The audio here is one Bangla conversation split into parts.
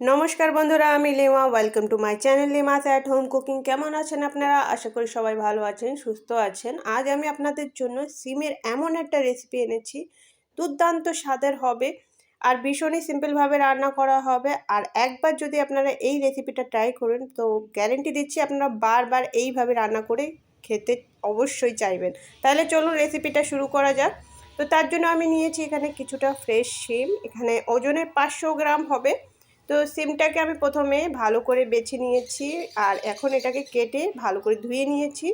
নমস্কার বন্ধুরা, আমি Lima. Welcome to my channel Lima's at home cooking কেমন আছেন আপনারা? আশা করি সবাই ভালো আছেন, সুস্থ আছেন। আজ আমি আপনাদের জন্য সিমের এমন একটা রেসিপি এনেছি। দুর্দান্ত স্বাদের হবে আর ভীষণই সিম্পলভাবে রান্না করা হবে। আর একবার যদি আপনারা এই রেসিপিটা ট্রাই করেন, তো গ্যারেন্টি দিচ্ছি আপনারা বারবার এইভাবে রান্না করে খেতে অবশ্যই চাইবেন। তাহলে চলুন রেসিপিটা শুরু করা যাক। তো তার জন্য আমি নিয়েছি এখানে কিছুটা ফ্রেশ সিম এখানে ওজনে পাঁচশো গ্রাম হবে। তো সিমটাকে আমি প্রথমে ভালো করে বেছে নিয়েছি আর এখন এটাকে কেটে ভালো করে ধুয়ে নিয়েছি।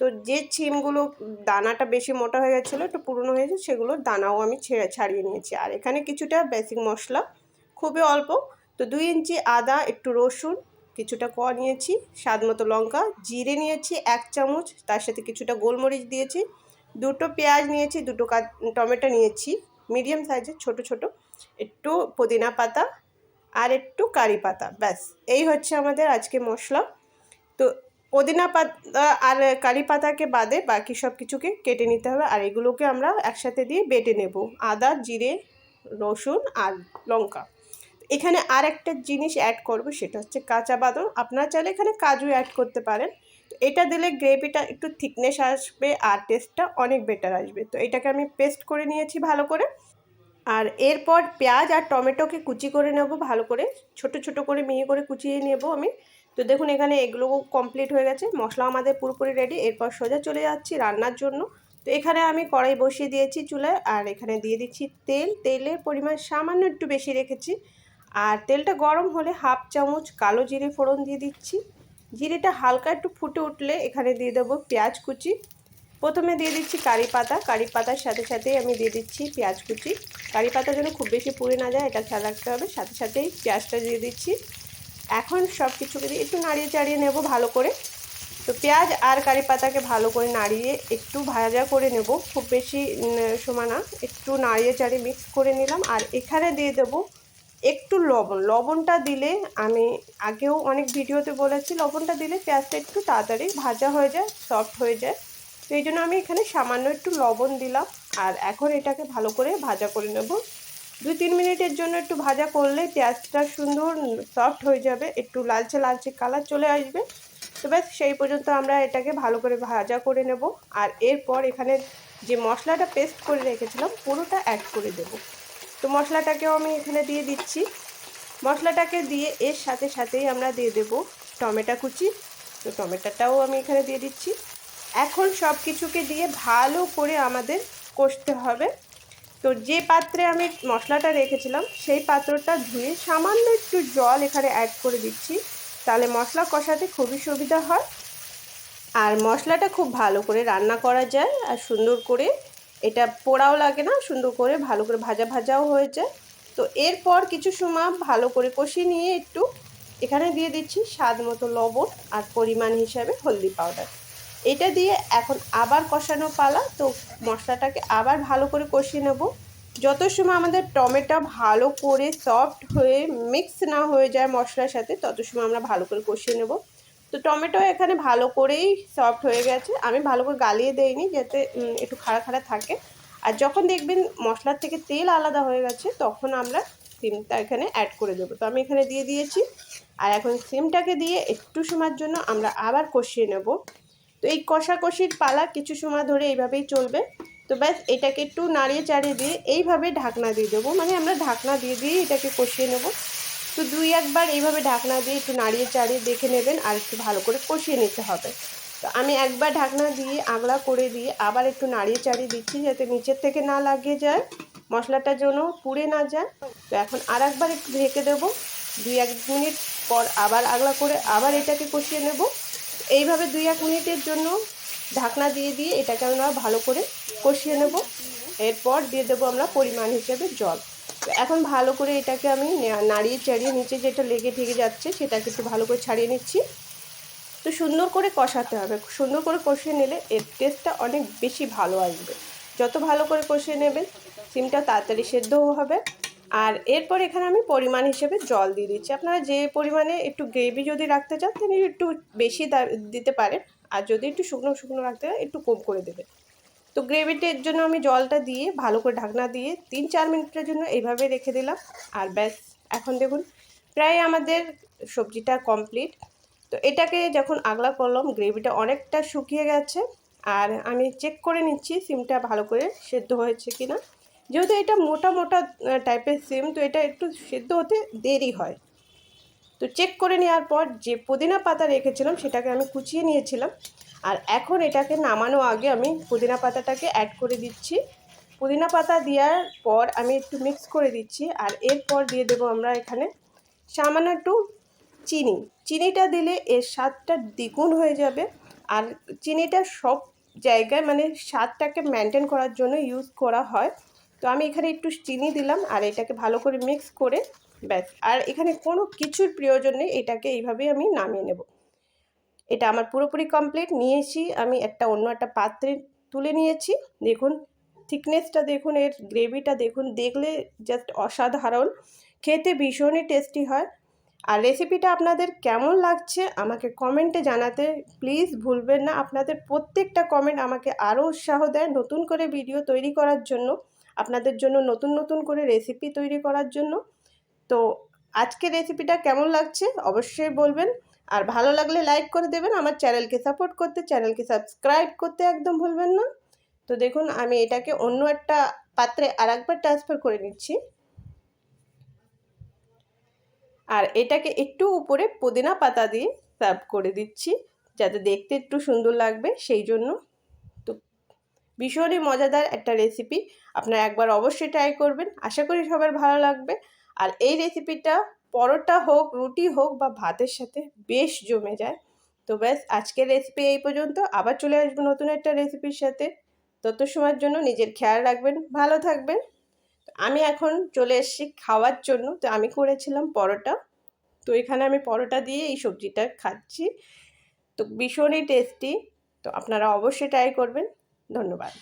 তো যে সিমগুলো দানাটা বেশি মোটা হয়ে গেছিল, একটু পুরনো হয়েছে সেগুলো দানাও আমি ছেড়ে ছাড়িয়ে নিয়েছি। আর এখানে কিছুটা বেসিক মশলা, খুবই অল্প। তো দুই ইঞ্চি আদা, একটু রসুন, কিছুটা ক নিয়েছি, স্বাদ মতো লঙ্কা, জিরে নিয়েছি এক চামচ, তার সাথে কিছুটা গোলমরিচ দিয়েছি, দুটো পেঁয়াজ নিয়েছি, দুটো টমেটো নিয়েছি, মিডিয়াম সাইজের, ছোট ছোট, একটু পুদিনা পাতা আর একটু কারি পাতা, ব্যাস। এই হচ্ছে আমাদের আজকে মশলা। তো পুদিনা পাতা আর কারি পাতাকে বাদে বাকি সব কিছুকে কেটে নিতে হবে। আর এগুলোকে আমরা একসাথে দিয়ে বেটে নেব। আদা, জিরে, রসুন আর লঙ্কা। এখানে আর একটা জিনিস অ্যাড করব, সেটা হচ্ছে কাঁচা বাদাম। আপনারা চাইলে এখানে কাজু অ্যাড করতে পারেন। এটা দিলে গ্রেভিটা একটু থিকনেস আসবে আর টেস্টটা অনেক বেটার আসবে। তো এটাকে আমি পেস্ট করে নিয়েছি ভালো করে। আর এরপর পেঁয়াজ আর টমেটোকে কুচি করে নেব ভালো করে। ছোট ছোট করে মিহি করে কুচিয়ে নেব আমি। তো দেখুন এখানে এগুলো কমপ্লিট হয়ে গেছে। মশলা আমাদের পুরোপুরি রেডি এরপর সোজা চলে যাচ্ছি রান্নার জন্য। তো এখানে আমি কড়াই বসিয়ে দিয়েছি চুলায়। আর এখানে দিয়ে দিচ্ছি তেল। তেলের পরিমাণ সামান্য একটু বেশি রেখেছি। আর তেলটা গরম হলে হাফ চামচ কালো জিরে ফোড়ন দিয়ে দিচ্ছি। জিরেটা হালকা একটু ফুটে উঠলে এখানে দিয়ে দেবো পেঁয়াজ কুচি। প্রথমে দিয়ে দিচ্ছি কারি পাতা। কারি পাতার সাথে সাথেই আমি দিয়ে দিচ্ছি পেঁয়াজ কুচি। কারি পাতা যেন খুব বেশি পুড়ে না যায়, এটা খেয়াল রাখতে হবে। সাথে সাথেই পেঁয়াজটা দিয়ে দিচ্ছি। এখন সব কিছুকে দিয়ে একটু নাড়িয়ে চাড়িয়ে নেব ভালো করে। তো পেঁয়াজ আর কারি পাতাকে ভালো করে নাড়িয়ে একটু ভাজা করে নেব। খুব বেশি সমানা একটু নাড়িয়ে চাড়িয়ে মিক্স করে নিলাম। আর এখানে দিয়ে দেব একটু লবণ। লবণটা দিলে আমি আগেও অনেক ভিডিওতে বলেছি, লবণটা দিলে পেঁয়াজটা একটু তাড়াতাড়ি ভাজা হয়ে যায় সফট হয়ে যায়। তো এই জন্য আমি এখানে সামান্য একটু লবণ দিলাম। আর এখন এটাকে ভালো করে ভাজা করে নেব। দুই তিন মিনিটের জন্য একটু ভাজা করলে পেঁয়াজটা সুন্দর সফট হয়ে যাবে, একটু লালচে লালচে কালার চলে আসবে। তো ব্যাস, সেই পর্যন্ত আমরা এটাকে ভালো করে ভাজা করে নেব। আর এরপর এখানে যে মশলাটা পেস্ট করে রেখেছিলাম, পুরোটা অ্যাড করে দেব। তো মশলাটাকেও আমি এখানে দিয়ে দিচ্ছি। মশলাটাকে দিয়ে এর সাথে সাথেই আমরা দিয়ে দেব টমেটো কুচি। তো টমেটোটাও আমি এখানে দিয়ে দিচ্ছি। এখন সব কিছুকে দিয়ে ভালো করে আমাদের কষতে হবে। তো যে পাত্রে আমি মশলাটা রেখেছিলাম, সেই পাত্রটা ধুয়ে সামান্য একটু জল এখানে অ্যাড করে দিচ্ছি। তাহলে মশলা কষাতে খুবই সুবিধা হয়। আর মশলাটা খুব ভালো করে রান্না করা যায় আর সুন্দর করে এটা পোড়াও লাগে না, সুন্দর করে ভালো করে ভাজা ভাজাও হয়ে যায়। তো এরপর কিছু সময় ভালো করে কষিয়ে নিয়ে একটু এখানে দিয়ে দিচ্ছি স্বাদ মতো লবণ আর পরিমাণ হিসাবে হলদি পাউডার এটা দিয়ে এখন আবার কষানো পালা। তো মশলাটাকে আবার ভালো করে কষিয়ে নেব। যত সময় আমাদের টমেটো ভালো করে সফট হয়ে মিক্স না হয়ে যায় মশলার সাথে, তত সময় আমরা ভালো করে কষিয়ে নেব। তো টমেটো এখানে ভালো করেই সফট হয়ে গেছে। আমি ভালো করে গালিয়ে দেইনি যাতে একটু খাড়া খাড়া থাকে। আর যখন দেখবেন মশলার থেকে তেল আলাদা হয়ে গেছে, তখন আমরা সিমটা এখানে অ্যাড করে দেবো। তো আমি এখানে দিয়ে দিয়েছি। আর এখন সিমটাকে দিয়ে একটু সময়ের জন্য আমরা আবার কষিয়ে নেব। তো এই কষাকষির পালা কিছু সময় ধরে এইভাবেই চলবে। তো ব্যাস, এটাকে একটু নাড়িয়ে চাড়িয়ে দিয়ে এইভাবে ঢাকনা দিয়ে দেবো। মানে আমরা ঢাকনা দিয়ে দিয়ে এটাকে কষিয়ে নেব। তো দুই একবার এইভাবে ঢাকনা দিয়ে একটু নাড়িয়ে চাড়িয়ে দেখে নেবেন আর একটু ভালো করে কষিয়ে নিতে হবে। তো আমি একবার ঢাকনা দিয়ে আগলা করে দিয়ে আবার একটু নাড়িয়ে চাড়িয়ে দিচ্ছি যাতে নিচের থেকে না লাগিয়ে যায়, মশলাটা যেন পুড়ে না যায়। তো এখন আর একবার একটু ঢেকে দেবো। দুই এক মিনিট পর আবার আগলা করে আবার এটাকে কষিয়ে নেব। এইভাবে দুই এক মিনিটের জন্য ঢাকনা দিয়ে দিয়ে এটাকে আমরা ভালো করে কষিয়ে নেব। এরপর দিয়ে দেবো আমরা পরিমাণ হিসেবে জল। এখন ভালো করে এটাকে আমি নাড়িয়ে চাড়িয়ে নিচে যেটা লেগে ঠেকে যাচ্ছে সেটাকে একটু ভালো করে ছাড়িয়ে নিচ্ছি। তো সুন্দর করে কষাতে হবে। সুন্দর করে কষিয়ে নিলে এর টেস্টটা অনেক বেশি ভালো আসবে। যত ভালো করে কষিয়ে নেবেন, সিমটা তাড়াতাড়ি সেদ্ধও হবে। আর এরপর এখানে আমি পরিমাণ হিসেবে জল দিয়ে দিচ্ছি। আপনারা যে পরিমাণে একটু গ্রেভি যদি রাখতে চান তাহলে একটু বেশি দিতে পারেন। আর যদি একটু শুকনো শুকনো রাখতে চান, একটু কম করে দেবে তো গ্রেভিটির জন্য আমি জলটা দিয়ে ভালো করে ঢাকনা দিয়ে তিন চার মিনিটের জন্য এইভাবে রেখে দিলাম। আর ব্যাস, এখন দেখুন, প্রায় আমাদের সবজিটা কমপ্লিট। তো এটাকে যখন আগলা করলাম, গ্রেভিটা অনেকটা শুকিয়ে গেছে। আর আমি চেক করে নিচ্ছি সিমটা ভালো করে সেদ্ধ হয়েছে কি না যেহেতু এটা মোটা মোটা টাইপের সিম তো এটা একটু সেদ্ধ হতে দেরি হয়। তো চেক করে নেওয়ার পর যে পুদিনা পাতা রেখেছিলাম, সেটাকে আমি কুচিয়ে নিয়েছিলাম। আর এখন এটাকে নামানো আগে আমি পুদিনা পাতাটাকে অ্যাড করে দিচ্ছি। পুদিনা পাতা দেওয়ার পর আমি একটু মিক্স করে দিচ্ছি, আর এরপর দিয়ে দেবো আমরা এখানে সামান্য একটু চিনি। চিনিটা দিলে এর স্বাদটা দ্বিগুণ হয়ে যাবে। আর চিনিটা সব জায়গায় মানে স্বাদটাকে মেনটেন করার জন্য ইউজ করা হয়। তো আমি এখানে একটু চিনি দিলাম আর এটাকে ভালো করে মিক্স করে ব্যাস। আর এখানে কোনো কিছুর প্রয়োজন নেই, এটাকে এইভাবেই আমি নামিয়ে নেব। এটা আমার পুরোপুরি কমপ্লিট নিয়েছি আমি একটা অন্য একটা পাত্রে তুলে নিয়েছি। দেখুন থিকনেসটা দেখুন, এর গ্রেভিটা দেখুন, দেখলে জাস্ট অসাধারণ। খেতে ভীষণই টেস্টি হয়। আর রেসিপিটা আপনাদের কেমন লাগছে আমাকে কমেন্টে জানাতে প্লিজ ভুলবেন না। আপনাদের প্রত্যেকটা কমেন্ট আমাকে আরও উৎসাহ দেয় নতুন করে ভিডিও তৈরি করার জন্য। আপনাদের জন্য নতুন নতুন করে রেসিপি তৈরি করার জন্য। তো আজকে রেসিপিটা কেমন লাগছে অবশ্যই বলবেন। আর ভালো লাগলে লাইক করে দেবেন। আমার চ্যানেলকে সাপোর্ট করতে চ্যানেলকে সাবস্ক্রাইব করতে একদম ভুলবেন না। তো দেখুন, আমি এটাকে অন্য একটা পাত্রে আর একবার ট্রান্সফার করে নিচ্ছি। আর এটাকে একটু উপরে পুদিনা পাতা দিয়ে সার্ভ করে দিচ্ছি, যাতে দেখতে একটু সুন্দর লাগবে, সেই জন্য। ভীষণই মজাদার একটা রেসিপি আপনারা একবার অবশ্যই ট্রাই করবেন। আশা করি সবার ভালো লাগবে। আর এই রেসিপিটা পরোটা হোক, রুটি হোক বা ভাতের সাথে বেশ জমে যায়। তো ব্যাস, আজকের রেসিপি এই পর্যন্ত। আবার চলে আসব নতুন একটা রেসিপির সাথে। তত সময়ের জন্য নিজের খেয়াল রাখবেন, ভালো থাকবেন। আমি এখন চলে এসেছি খাওয়ার জন্য। তো আমি করেছিলাম পরোটা। তো এখানে আমি পরোটা দিয়ে এই সবজিটা খাচ্ছি। তো ভীষণই টেস্টি তো আপনারা অবশ্যই ট্রাই করবেন। ধন্যবাদ।